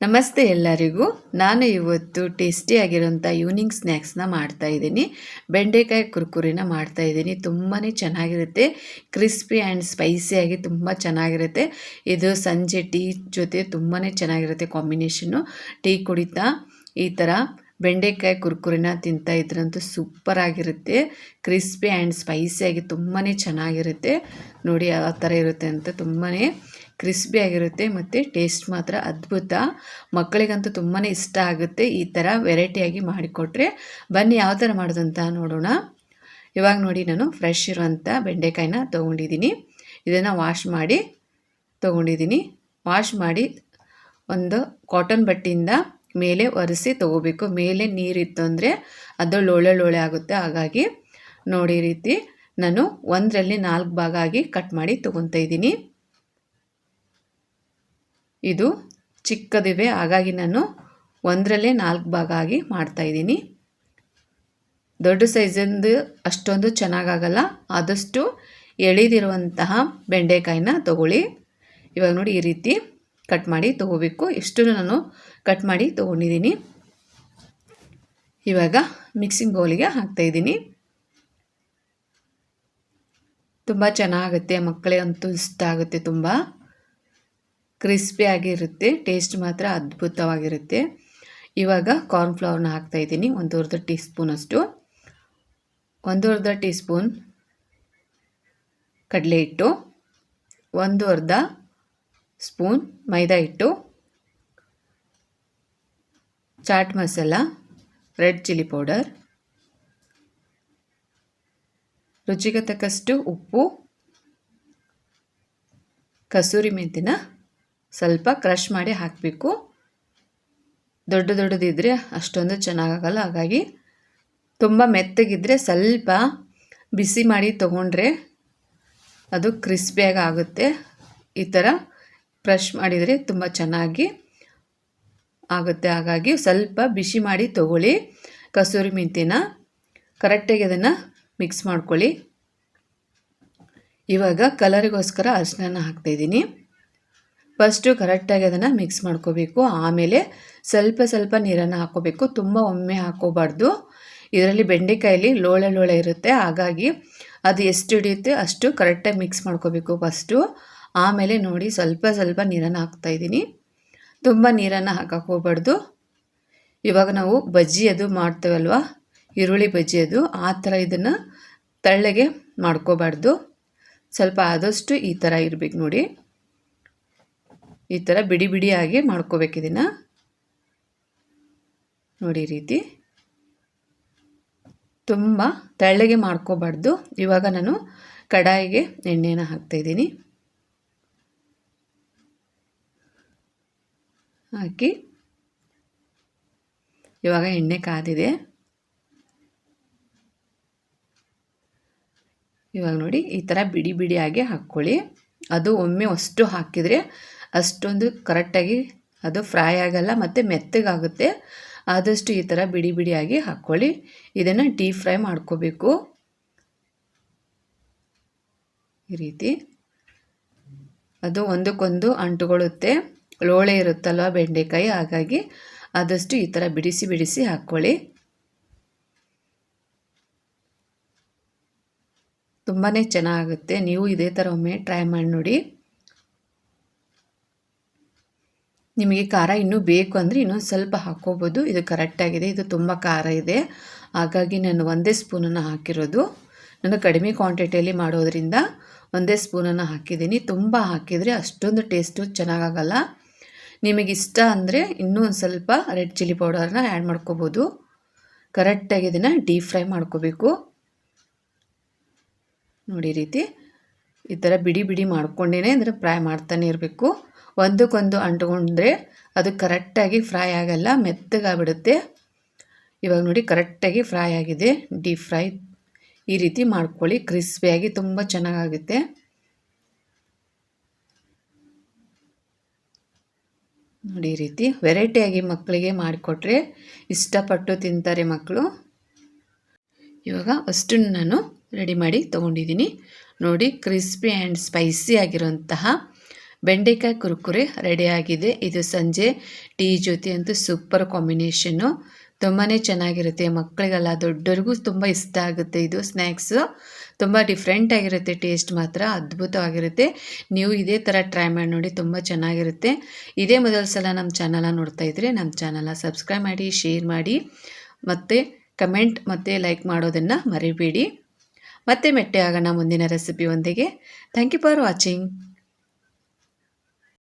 ನಮಸ್ತೆ ಎಲ್ಲರಿಗೂ. ನಾನು ಇವತ್ತು ಟೇಸ್ಟಿಯಾಗಿರೋಂಥ ಈವ್ನಿಂಗ್ ಸ್ನ್ಯಾಕ್ಸ್ನ ಮಾಡ್ತಾಯಿದ್ದೀನಿ ಬೆಂಡೆಕಾಯಿ ಕುರ್ಕುರಿನ ಮಾಡ್ತಾಯಿದ್ದೀನಿ ತುಂಬಾ ಚೆನ್ನಾಗಿರುತ್ತೆ. ಕ್ರಿಸ್ಪಿ ಆ್ಯಂಡ್ ಸ್ಪೈಸಿಯಾಗಿ ತುಂಬ ಚೆನ್ನಾಗಿರುತ್ತೆ. ಇದು ಸಂಜೆ ಟೀ ಜೊತೆ ತುಂಬಾ ಚೆನ್ನಾಗಿರುತ್ತೆ ಕಾಂಬಿನೇಷನ್ನು ಟೀ ಕುಡಿತಾ ಈ ಥರ ಬೆಂಡೆಕಾಯಿ ಕುರ್ಕುರಿನ ತಿಂತಾ ಇದ್ರಂತೂ ಸೂಪರಾಗಿರುತ್ತೆ ಕ್ರಿಸ್ಪಿ ಆ್ಯಂಡ್ ಸ್ಪೈಸಿಯಾಗಿ ತುಂಬಾ ಚೆನ್ನಾಗಿರುತ್ತೆ. ನೋಡಿ ಯಾವ ಥರ ಇರುತ್ತೆ ಅಂತ ತುಂಬಾ ಕ್ರಿಸ್ಪಿಯಾಗಿರುತ್ತೆ ಮತ್ತು ಟೇಸ್ಟ್ ಮಾತ್ರ ಅದ್ಭುತ. ಮಕ್ಕಳಿಗಂತೂ ತುಂಬಾ ಇಷ್ಟ ಆಗುತ್ತೆ ಈ ಥರ ವೆರೈಟಿಯಾಗಿ ಮಾಡಿಕೊಟ್ರೆ. ಬನ್ನಿ ಯಾವ ಥರ ಮಾಡೋದಂತ ನೋಡೋಣ. ಇವಾಗ ನೋಡಿ ನಾನು ಫ್ರೆಶ್ ಇರುವಂಥ ಬೆಂಡೆಕಾಯಿನ ತೊಗೊಂಡಿದ್ದೀನಿ. ಇದನ್ನು ವಾಶ್ ಮಾಡಿ ತೊಗೊಂಡಿದ್ದೀನಿ. ವಾಶ್ ಮಾಡಿ ಒಂದು ಕಾಟನ್ ಬಟ್ಟೆಯಿಂದ ಮೇಲೆ ಒರೆಸಿ ತೊಗೋಬೇಕು. ಮೇಲೆ ನೀರಿತ್ತು ಅಂದರೆ ಅದು ಲೋಳೆ ಲೋಳೆ ಆಗುತ್ತೆ. ಹಾಗಾಗಿ ನೋಡಿ ರೀತಿ ನಾನು ಒಂದರಲ್ಲಿ ನಾಲ್ಕು ಭಾಗ ಆಗಿ ಕಟ್ ಮಾಡಿ ತೊಗೊತಾ ಇದ್ದೀನಿ. ಇದು ಚಿಕ್ಕದಿವೆ, ಹಾಗಾಗಿ ನಾನು ಒಂದರಲ್ಲೇ ನಾಲ್ಕು ಭಾಗ ಆಗಿ ಮಾಡ್ತಾಯಿದ್ದೀನಿ ದೊಡ್ಡ ಸೈಜಿಂದು ಅಷ್ಟೊಂದು ಚೆನ್ನಾಗಾಗಲ್ಲ. ಆದಷ್ಟು ಎಳಿದಿರುವಂತಹ ಬೆಂಡೆಕಾಯಿನ ತಗೊಳ್ಳಿ. ಇವಾಗ ನೋಡಿ ಈ ರೀತಿ ಕಟ್ ಮಾಡಿ ತೊಗೋಬೇಕು. ಇಷ್ಟು ನಾನು ಕಟ್ ಮಾಡಿ ತೊಗೊಂಡಿದ್ದೀನಿ. ಇವಾಗ ಮಿಕ್ಸಿಂಗ್ ಬೌಲಿಗೆ ಹಾಕ್ತಾಯಿದ್ದೀನಿ ತುಂಬ ಚೆನ್ನಾಗುತ್ತೆ ಮಕ್ಕಳಿಗಂತೂ ಇಷ್ಟ ಆಗುತ್ತೆ ತುಂಬ. ಕ್ರಿಸ್ಪಿಯಾಗಿರುತ್ತೆ ಟೇಸ್ಟ್ ಮಾತ್ರ ಅದ್ಭುತವಾಗಿರುತ್ತೆ. ಇವಾಗ ಕಾರ್ನ್ಫ್ಲವರ್ನ ಹಾಕ್ತಾಯಿದ್ದೀನಿ ಒಂದೂರ್ಧ ಟೀ ಸ್ಪೂನಷ್ಟು ಒಂದೂರ್ಧ ಟೀ ಸ್ಪೂನ್ ಕಡಲೆ ಹಿಟ್ಟು ಒಂದು ಅರ್ಧ ಸ್ಪೂನ್ ಮೈದಾ ಹಿಟ್ಟು, chaat masala, red chilli powder, ರುಚಿಗೆ ತಕ್ಕಷ್ಟು ಉಪ್ಪು, ಕಸೂರಿ ಮೆಂತಿನ ಸ್ವಲ್ಪ ಕ್ರಷ್ ಮಾಡಿ ಹಾಕಬೇಕು. ದೊಡ್ಡ ದೊಡ್ಡದಿದ್ದರೆ ಅಷ್ಟೊಂದು ಚೆನ್ನಾಗಾಗಲ್ಲ ಹಾಗಾಗಿ ತುಂಬ ಮೆತ್ತಗಿದ್ದರೆ ಸ್ವಲ್ಪ ಬಿಸಿ ಮಾಡಿ ತೊಗೊಂಡ್ರೆ ಅದು ಕ್ರಿಸ್ಪಿಯಾಗಿ ಆಗುತ್ತೆ. ಈ ಥರ ಕ್ರಷ್ ಮಾಡಿದರೆ ತುಂಬ ಚೆನ್ನಾಗಿ ಆಗುತ್ತೆ. ಹಾಗಾಗಿ ಸ್ವಲ್ಪ ಬಿಸಿ ಮಾಡಿ ತೊಗೊಳ್ಳಿ. ಕಸೂರಿ ಮೆಂತಿನ ಕರೆಕ್ಟಾಗಿ ಅದನ್ನು ಮಿಕ್ಸ್ ಮಾಡ್ಕೊಳ್ಳಿ. ಇವಾಗ ಕಲರಿಗೋಸ್ಕರ ಅರಿಶಿನ ಹಾಕ್ತಾಯಿದ್ದೀನಿ ಫಸ್ಟು ಕರೆಕ್ಟಾಗಿ ಅದನ್ನು ಮಿಕ್ಸ್ ಮಾಡ್ಕೋಬೇಕು. ಆಮೇಲೆ ಸ್ವಲ್ಪ ಸ್ವಲ್ಪ ನೀರನ್ನು ಹಾಕೋಬೇಕು. ತುಂಬ ಒಮ್ಮೆ ಹಾಕೋಬಾರ್ದು. ಇದರಲ್ಲಿ ಬೆಂಡೆಕಾಯಲ್ಲಿ ಲೋಳೆ ಲೋಳೆ ಇರುತ್ತೆ. ಹಾಗಾಗಿ ಅದು ಎಷ್ಟು ಹಿಡಿಯುತ್ತೆ ಅಷ್ಟು ಕರೆಕ್ಟಾಗಿ ಮಿಕ್ಸ್ ಮಾಡ್ಕೋಬೇಕು ಫಸ್ಟು ಆಮೇಲೆ ನೋಡಿ ಸ್ವಲ್ಪ ಸ್ವಲ್ಪ ನೀರನ್ನು ಹಾಕ್ತಾಯಿದ್ದೀನಿ ತುಂಬ ನೀರನ್ನು ಹಾಕಕ್ಕೆ ಹೋಗ್ಬಾರ್ದು. ಇವಾಗ ನಾವು ಬಜ್ಜಿ ಅದು ಮಾಡ್ತೇವಲ್ವ? ಈರುಳ್ಳಿ ಬಜ್ಜಿ ಅದು. ಆ ಥರ ಇದನ್ನು ತಳ್ಳಗೆ ಮಾಡ್ಕೋಬಾರ್ದು. ಸ್ವಲ್ಪ ಆದಷ್ಟು ಈ ಥರ ಇರಬೇಕು ನೋಡಿ. ಈ ಥರ ಬಿಡಿ ಬಿಡಿಯಾಗಿ ಮಾಡ್ಕೋಬೇಕು ಇದನ್ನು. ನೋಡಿ ರೀತಿ. ತುಂಬ ತೆಳ್ಳಗೆ ಮಾಡ್ಕೋಬಾರ್ದು. ಇವಾಗ ನಾನು ಕಡಾಯಿಗೆ ಎಣ್ಣೆನ ಹಾಕ್ತಾಯಿದ್ದೀನಿ ಹಾಕಿ. ಇವಾಗ ಎಣ್ಣೆ ಕಾದಿದೆ. ಇವಾಗ ನೋಡಿ ಈ ಥರ ಬಿಡಿ ಬಿಡಿಯಾಗಿ ಹಾಕ್ಕೊಳ್ಳಿ ಅದು ಒಮ್ಮೆ ಅಷ್ಟು ಹಾಕಿದರೆ ಅಷ್ಟೊಂದು ಕರೆಕ್ಟಾಗಿ ಅದು ಫ್ರೈ ಆಗಲ್ಲ ಮತ್ತು ಮೆತ್ತಗಾಗುತ್ತೆ. ಆದಷ್ಟು ಈ ಥರ ಬಿಡಿ ಬಿಡಿಯಾಗಿ ಹಾಕ್ಕೊಳ್ಳಿ. ಇದನ್ನು ಡೀಪ್ ಫ್ರೈ ಮಾಡ್ಕೋಬೇಕು. ಈ ರೀತಿ. ಅದು ಒಂದಕ್ಕೊಂದು ಅಂಟುಗೊಳ್ಳುತ್ತೆ ಲೋಳೆ ಇರುತ್ತಲ್ವ ಬೆಂಡೆಕಾಯಿ, ಹಾಗಾಗಿ ಆದಷ್ಟು ಈ ಥರ ಬಿಡಿಸಿ ಬಿಡಿಸಿ ಹಾಕ್ಕೊಳ್ಳಿ. ತುಂಬಾ ಚೆನ್ನಾಗುತ್ತೆ. ನೀವು ಇದೇ ಥರ ಒಮ್ಮೆ ಟ್ರೈ ಮಾಡಿ ನೋಡಿ. ನಿಮಗೆ ಖಾರ ಇನ್ನೂ ಬೇಕು ಅಂದರೆ ಇನ್ನೊಂದು ಸ್ವಲ್ಪ ಹಾಕ್ಕೋಬೋದು. ಇದು ಕರೆಕ್ಟಾಗಿದೆ ಇದು ತುಂಬ ಖಾರ ಇದೆ. ಹಾಗಾಗಿ ನಾನು ಒಂದೇ ಸ್ಪೂನನ್ನು ಹಾಕಿರೋದು. ನಾನು ಕಡಿಮೆ ಕ್ವಾಂಟಿಟಿಯಲ್ಲಿ ಮಾಡೋದ್ರಿಂದ ಒಂದೇ ಸ್ಪೂನನ್ನು ಹಾಕಿದ್ದೀನಿ. ತುಂಬ ಹಾಕಿದರೆ ಅಷ್ಟೊಂದು ಟೇಸ್ಟು ಚೆನ್ನಾಗಾಗಲ್ಲ ಇಷ್ಟ ಅಂದರೆ ಇನ್ನೂ ಒಂದು ಸ್ವಲ್ಪ ರೆಡ್ ಚಿಲ್ಲಿ ಪೌಡರ್ನ ಆ್ಯಡ್ ಮಾಡ್ಕೋಬೋದು. ಕರೆಕ್ಟಾಗಿ ಇದನ್ನು ಡೀಪ್ ಫ್ರೈ ಮಾಡ್ಕೋಬೇಕು. ನೋಡಿ ರೀತಿ, ಈ ಥರ ಬಿಡಿ ಬಿಡಿ ಮಾಡ್ಕೊಂಡೇನೆ ಅಂದರೆ ಫ್ರೈ ಮಾಡ್ತಾನೆ ಇರಬೇಕು. ಒಂದಕ್ಕೊಂದು ಅಂಟ್ಕೊಂಡ್ರೆ ಅದು ಕರೆಕ್ಟಾಗಿ ಫ್ರೈ ಆಗಲ್ಲ, ಮೆತ್ತಗಾಗ್ಬಿಡುತ್ತೆ. ಇವಾಗ ನೋಡಿ ಕರೆಕ್ಟಾಗಿ ಫ್ರೈ ಆಗಿದೆ, ಡೀಪ್ ಫ್ರೈ. ಈ ರೀತಿ ಮಾಡ್ಕೊಳ್ಳಿ ಕ್ರಿಸ್ಪಿಯಾಗಿ ತುಂಬ ಚೆನ್ನಾಗಾಗುತ್ತೆ. ನೋಡಿ ಈ ರೀತಿ ವೆರೈಟಿಯಾಗಿ ಮಕ್ಕಳಿಗೆ ಮಾಡಿಕೊಟ್ರೆ ಇಷ್ಟಪಟ್ಟು ತಿಂತಾರೆ ಮಕ್ಕಳು. ಇವಾಗ ಅಷ್ಟು ನಾನು ರೆಡಿ ಮಾಡಿ ತೊಗೊಂಡಿದ್ದೀನಿ. ನೋಡಿ ಕ್ರಿಸ್ಪಿ ಆ್ಯಂಡ್ ಸ್ಪೈಸಿ ಆಗಿರುವಂತಹ ಬೆಂಡೆಕಾಯಿ ಕುರ್ಕುರೆ ರೆಡಿಯಾಗಿದೆ ಇದು ಸಂಜೆ ಟೀ ಜೊತೆ ಅಂತೂ ಸೂಪರ್ ಕಾಂಬಿನೇಷನ್ನು ತುಂಬಾ ಚೆನ್ನಾಗಿರುತ್ತೆ. ಮಕ್ಕಳಿಗೆಲ್ಲ, ದೊಡ್ಡವ್ರಿಗೂ ತುಂಬ ಇಷ್ಟ ಆಗುತ್ತೆ ಇದು ಸ್ನ್ಯಾಕ್ಸು ತುಂಬ ಡಿಫ್ರೆಂಟ್ ಆಗಿರುತ್ತೆ ಟೇಸ್ಟ್ ಮಾತ್ರ ಅದ್ಭುತವಾಗಿರುತ್ತೆ. ನೀವು ಇದೇ ಥರ ಟ್ರೈ ಮಾಡಿ ನೋಡಿ ತುಂಬ ಚೆನ್ನಾಗಿರುತ್ತೆ. ಇದೇ ಮೊದಲ ಸಲ ನಮ್ಮ ಚಾನಲ ನೋಡ್ತಾ ಇದ್ದರೆ ನಮ್ಮ ಚಾನಲ ಸಬ್ಸ್ಕ್ರೈಬ್ ಮಾಡಿ ಶೇರ್ ಮಾಡಿ. ಮತ್ತು ಕಮೆಂಟ್ ಮತ್ತು ಲೈಕ್ ಮಾಡೋದನ್ನು ಮರಿಬೇಡಿ. ಮತ್ತೆ ಮೆಟ್ಟೆ ಆಗೋಣ ಮುಂದಿನ ರೆಸಿಪಿ ಒಂದಿಗೆ. Thank you for watching